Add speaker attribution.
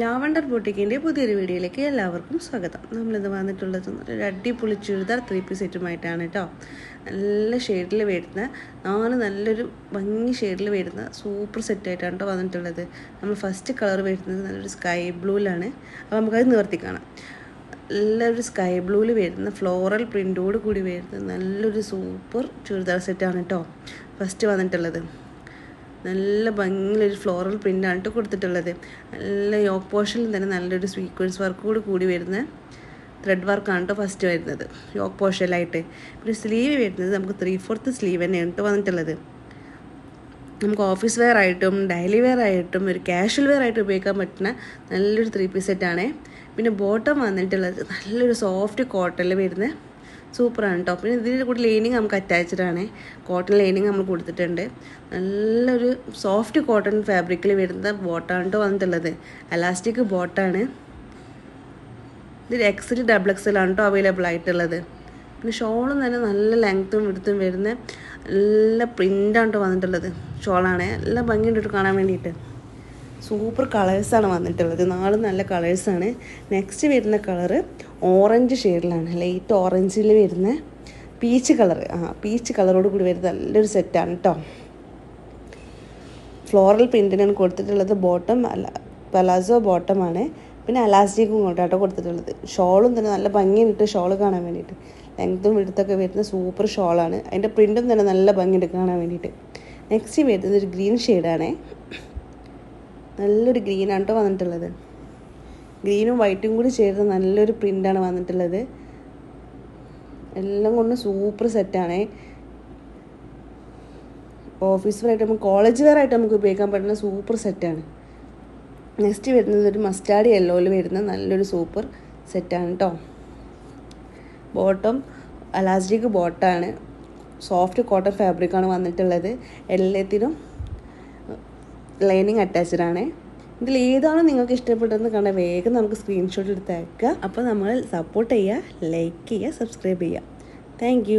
Speaker 1: Lavender ബൊട്ടിക്കിന്റെ പുതിയൊരു വീഡിയോയിലേക്ക് എല്ലാവർക്കും സ്വാഗതം. നമ്മളിത് വന്നിട്ടുള്ളത് ഒരു അടിപൊളി ചുരിദാർ ത്രീ പീസ് സെറ്റുമായിട്ടാണ് കേട്ടോ നല്ല ഷെയ്ഡിൽ വരുന്ന നാല് നല്ലൊരു ഭംഗി ഷെയ്ഡിൽ വരുന്ന സൂപ്പർ സെറ്റായിട്ടാണ് കേട്ടോ വന്നിട്ടുള്ളത്. നമ്മൾ ഫസ്റ്റ് കളർ വരുന്നത് നല്ലൊരു സ്കൈ ബ്ലൂവിലാണ് അപ്പോൾ നമുക്കത് നിവർത്തി കാണാം. നല്ലൊരു സ്കൈ ബ്ലൂവിൽ വരുന്ന ഫ്ലോറൽ പ്രിന്റോട് കൂടി വരുന്ന നല്ലൊരു സൂപ്പർ ചുരിദാർ സെറ്റാണ് കേട്ടോ ഫസ്റ്റ് വന്നിട്ടുള്ളത്. നല്ല ഭംഗിയിലൊരു ഫ്ലോറൽ പ്രിന്റാണ് കേട്ടോ കൊടുത്തിട്ടുള്ളത്. നല്ല യോക്ക് പോർഷനിൽ തന്നെ നല്ലൊരു സ്വീക്വൻസ് വർക്ക് കൂടി കൂടി വരുന്ന ത്രെഡ് വർക്കാണ് കേട്ടോ ഫസ്റ്റ് വരുന്നത്. യോക്ക് പോർഷനിലായിട്ട്. പിന്നെ സ്ലീവ് വരുന്നത് നമുക്ക് ത്രീ ഫോർത്ത് സ്ലീവ് തന്നെയാണ് കേട്ടോ വന്നിട്ടുള്ളത്. നമുക്ക് ഓഫീസ് വെയർ ആയിട്ടും ഡെയിലി വെയർ ആയിട്ടും ഒരു കാഷ്വൽ വെയർ ആയിട്ട് ഉപയോഗിക്കാൻ പറ്റുന്ന നല്ലൊരു ത്രീ പീസ് സെറ്റാണ് പിന്നെ ബോട്ടം വന്നിട്ടുള്ളത് നല്ലൊരു സോഫ്റ്റ് കോട്ടണിൽ വരുന്ന സൂപ്പറാണ് കേട്ടോ പിന്നെ ഇതിന്റെ കൂടെ ലൈനിങ് നമുക്ക് അറ്റാച്ച്ഡ് ആണ് കോട്ടൺ ലൈനിങ് നമ്മൾ കൊടുത്തിട്ടുണ്ട്. നല്ലൊരു സോഫ്റ്റ് കോട്ടൺ ഫാബ്രിക്കിൽ വരുന്ന ബോട്ടാണ് കേട്ടോ വന്നിട്ടുള്ളത്. അലാസ്റ്റിക് ബോട്ടാണ്. ഇതിൽ എക്സൽ ഡബിൾ എക്സലാണ് കേട്ടോ അവൈലബിൾ ആയിട്ടുള്ളത്. പിന്നെ ഷോളും തന്നെ നല്ല ലെങ്ത്തും വിടുത്തും വരുന്ന നല്ല പ്രിന്റാണ് കേട്ടോ വന്നിട്ടുള്ളത്. ഷോളാണ്. നല്ല ഭംഗിയുണ്ട് കാണാൻ വേണ്ടിയിട്ട്. സൂപ്പർ കളേഴ്സാണ് വന്നിട്ടുള്ളത്. നാല് നല്ല കളേഴ്സാണ്. നെക്സ്റ്റ് വരുന്ന കളറ് ഓറഞ്ച് ഷെയ്ഡിലാണ്. ലൈറ്റ് ഓറഞ്ചിൽ വരുന്ന പീച്ച് കളർ ആ പീച്ച് കളറോട് കൂടി വരുന്ന നല്ലൊരു സെറ്റാണ് കേട്ടോ ഫ്ലോറൽ പ്രിന്റിനാണ് കൊടുത്തിട്ടുള്ളത്. ബോട്ടം അല്ല പലാസോ ബോട്ടമാണ് പിന്നെ അലാസ്റ്റിക്കും കൊണ്ടാട്ടോ കൊടുത്തിട്ടുള്ളത്. ഷോളും തന്നെ നല്ല ഭംഗിയിട്ട് ഷോൾ കാണാൻ വേണ്ടിയിട്ട്. ലെങ്ത്തും വിടുത്തൊക്കെ വരുന്ന സൂപ്പർ ഷോളാണ് അതിന്റെ പ്രിന്റും തന്നെ നല്ല ഭംഗിയുണ്ട് കാണാൻ വേണ്ടിയിട്ട്. നെക്സ്റ്റ് വരുന്നത് ഒരു ഗ്രീൻ ഷെയ്ഡാണേ നല്ലൊരു ഗ്രീനാണ് കേട്ടോ വന്നിട്ടുള്ളത്. ഗ്രീനും വൈറ്റും കൂടി ചേർന്ന് നല്ലൊരു പ്രിന്റാണ് വന്നിട്ടുള്ളത്. എല്ലാം കൊണ്ട് സൂപ്പർ സെറ്റാണേ ഓഫീസ് വെയർ ആയിട്ട് നമുക്ക് കോളേജ് വെയർ ആയിട്ട് നമുക്ക് ഉപയോഗിക്കാൻ പറ്റുന്ന സൂപ്പർ സെറ്റാണ് നെക്സ്റ്റ് വരുന്നത് ഒരു മസ്റ്റാർഡ് യെല്ലോയിൽ വരുന്ന നല്ലൊരു സൂപ്പർ സെറ്റാണ് കേട്ടോ ബോട്ടം അലാസ്റ്റിക് ബോട്ടാണ് സോഫ്റ്റ് കോട്ടൺ ഫാബ്രിക്കാണ് വന്നിട്ടുള്ളത്. എല്ലാത്തിനും ലൈനിങ് അറ്റാച്ച്ഡ് ആണ്. ഇതിൽ ഏതാണ് നിങ്ങൾക്ക് ഇഷ്ടപ്പെട്ടതെന്ന് കണ്ടാൽ വേഗം നമുക്ക് സ്ക്രീൻഷോട്ട് എടുത്ത് അപ്പോൾ നമ്മൾ സപ്പോർട്ട് ചെയ്യുക ലൈക്ക് ചെയ്യുക സബ്സ്ക്രൈബ് ചെയ്യുക. താങ്ക്